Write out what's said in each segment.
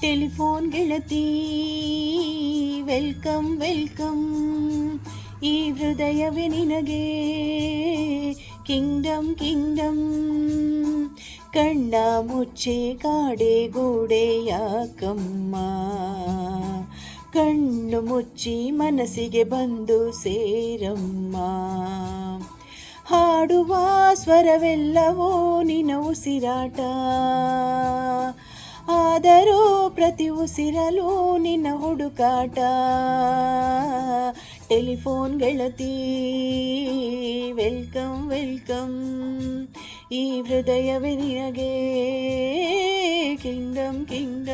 Telephone ಗೆಳತಿ, welcome welcome. ಈ ಹೃದಯವೇ ನಿನಗೆ ಕಿಂಗ್ಡಮ್ ಕಿಂಗ್ಡಮ್. ಕಣ್ಣ ಮುಚ್ಚೆ, ಕಾಡೆ ಗೋಡೆ ಯಾಕಮ್ಮ. ಕಣ್ಣು ಮುಚ್ಚಿ ಮನಸ್ಸಿಗೆ ಬಂದು ಸೇರಮ್ಮ. ಹಾಡುವ ಸ್ವರವೆಲ್ಲವೋ ನಿನ ಉಸಿರಾಟ. ಆದರೂ ಪ್ರತಿ ಉಸಿರಲು ನಿನ್ನ ಹುಡುಕಾಟ. ಟೆಲಿಫೋನ್ ಗೆಳತಿ ವೆಲ್ಕಮ್ ವೆಲ್ಕಮ್. ಈ ಹೃದಯವೇ ನಿನಗೆ ಕಿಂಗ್ಡಮ್ ಕಿಂಗ್ಡಮ್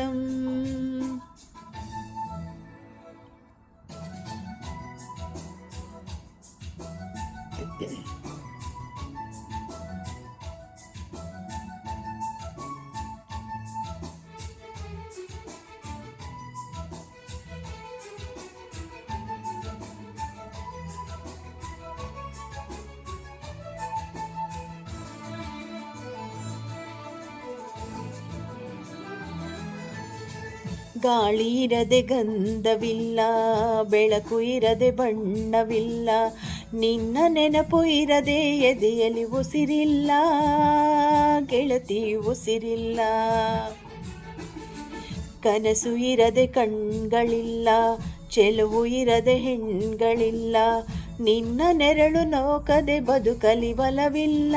ಗಾಳಿ ಇರದೆ ಗಂಧವಿಲ್ಲ, ಬೆಳಕು ಇರದೆ ಬಣ್ಣವಿಲ್ಲ, ನಿನ್ನ ನೆನಪು ಇರದೆ ಎದೆಯಲ್ಲಿ ಉಸಿರಿಲ್ಲ, ಗೆಳತಿ ಉಸಿರಿಲ್ಲ. ಕನಸು ಇರದೆ ಕಣ್ಗಳಿಲ್ಲ, ಚೆಲುವು ಇರದೆ ಹೆಣ್ಗಳಿಲ್ಲ, ನಿನ್ನ ನೆರಳು ನೋಕದೆ ಬದುಕಲಿ ಬಲವಿಲ್ಲ,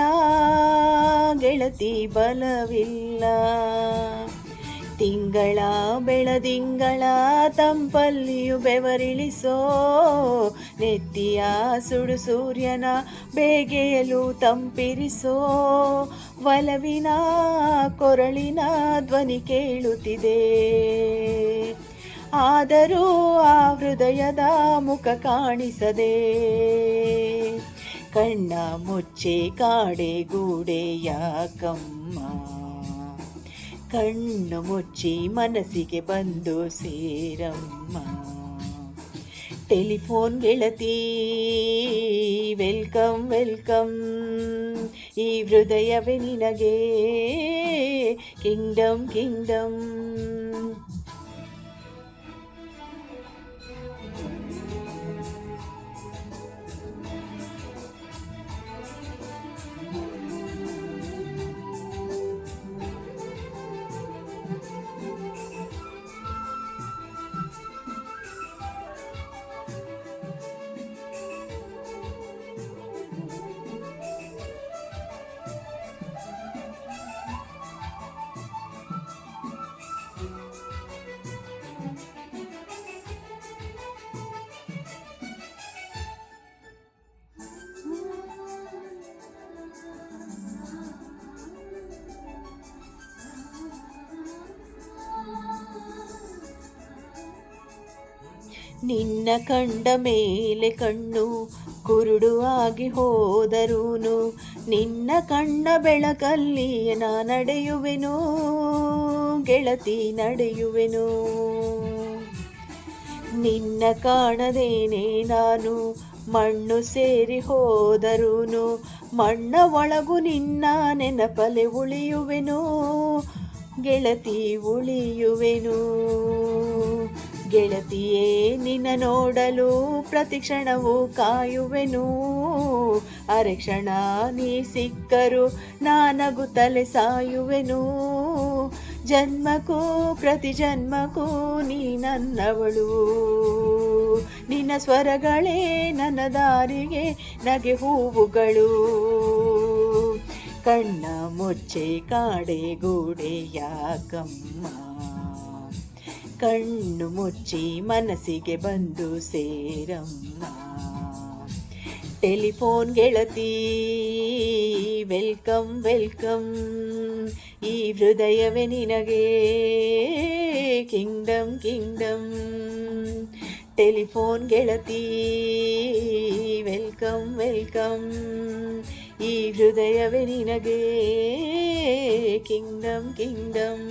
ಗೆಳತಿ ಬಲವಿಲ್ಲ. ತಿಂಗಳ ಬೆಳದಿಂಗಳ ತಂಪಲ್ಲಿಯು ಬೆವರಿಳಿಸೋ ನೆತ್ತಿಯ ಸುಡು ಸೂರ್ಯನ ಬೇಗೆಯಲು ತಂಪಿರಿಸೋ ಒಲವಿನ ಕೊರಳಿನ ಧ್ವನಿ ಕೇಳುತ್ತಿದೆ. ಆದರೂ ಆ ಹೃದಯದ ಮುಖ ಕಾಣಿಸದೆ ಕಣ್ಣ ಮುಚ್ಚೆ ಕಾಡೆ ಗೂಡೆಯ ಯಾಕಮ್ಮ ಕಣ್ಣು ಮುಚ್ಚಿ ಮನಸ್ಸಿಗೆ ಬಂದು ಸೇರಮ್ಮ ಟೆಲಿಫೋನ್ ಗೆಳತಿ ವೆಲ್ಕಮ್ ವೆಲ್ಕಮ್ ಈ ಹೃದಯವೇ ನಿನಗೆ ಕಿಂಗ್ಡಮ್ ಕಿಂಗ್ಡಮ್ ನಿನ್ನ ಕಂಡ ಮೇಲೆ ಕಣ್ಣು ಕುರುಡು ಆಗಿ ಹೋದರೂನು. ನಿನ್ನ ಕಣ್ಣ ಬೆಳಕಲ್ಲಿ ನಾ ನಡೆಯುವೆನು, ಗೆಳತಿ ನಡೆಯುವೆನು. ನಿನ್ನ ಕಾಣದೇನೆ ನಾನು, ಮಣ್ಣು ಸೇರಿ ಹೋದರೂನು. ಮಣ್ಣ ಒಳಗು ನಿನ್ನ ನೆನಪಲೆ ಉಳಿಯುವೆನು, ಗೆಳತಿ ಉಳಿಯುವೆನು. ಗೆಳತಿಯೇ, ನಿನ್ನ ನೋಡಲು ಪ್ರತಿ ಕ್ಷಣವೂ ಕಾಯುವೆನು. ಅರೆ ಕ್ಷಣ ನೀ ಸಿಕ್ಕರು ನಾನಗುತ್ತಲೆ ಸಾಯುವೆನು. ಜನ್ಮಕ್ಕೂ, ಪ್ರತಿ ಜನ್ಮಕ್ಕೂ ನೀ ನನ್ನವಳು. ನಿನ್ನ ಸ್ವರಗಳೇ ನನ್ನ ದಾರಿಗೆ ನಗೆ ಹೂವುಗಳು. ಕಣ್ಣ ಮುಚ್ಚೆ, ಕಾಡೆ ಗೂಡೆ, ಯಾಕಮ್ಮ. ಕಣ್ಣು ಮುಚ್ಚಿ ಮನಸ್ಸಿಗೆ ಬಂದು ಸೇರಮ್ಮ ಟೆಲಿಫೋನ್ ಗೆಳತಿ ವೆಲ್ಕಮ್ ವೆಲ್ಕಮ್ ಈ ಹೃದಯವೇ ನಿನಗೆ ಕಿಂಗ್ಡಮ್ ಕಿಂಗ್ಡಮ್ ಟೆಲಿಫೋನ್ ಗೆಳತಿ ವೆಲ್ಕಮ್ ವೆಲ್ಕಮ್ ಈ ಹೃದಯವೇ ನಿನಗೆ ಕಿಂಗ್ಡಮ್ ಕಿಂಗ್ಡಮ್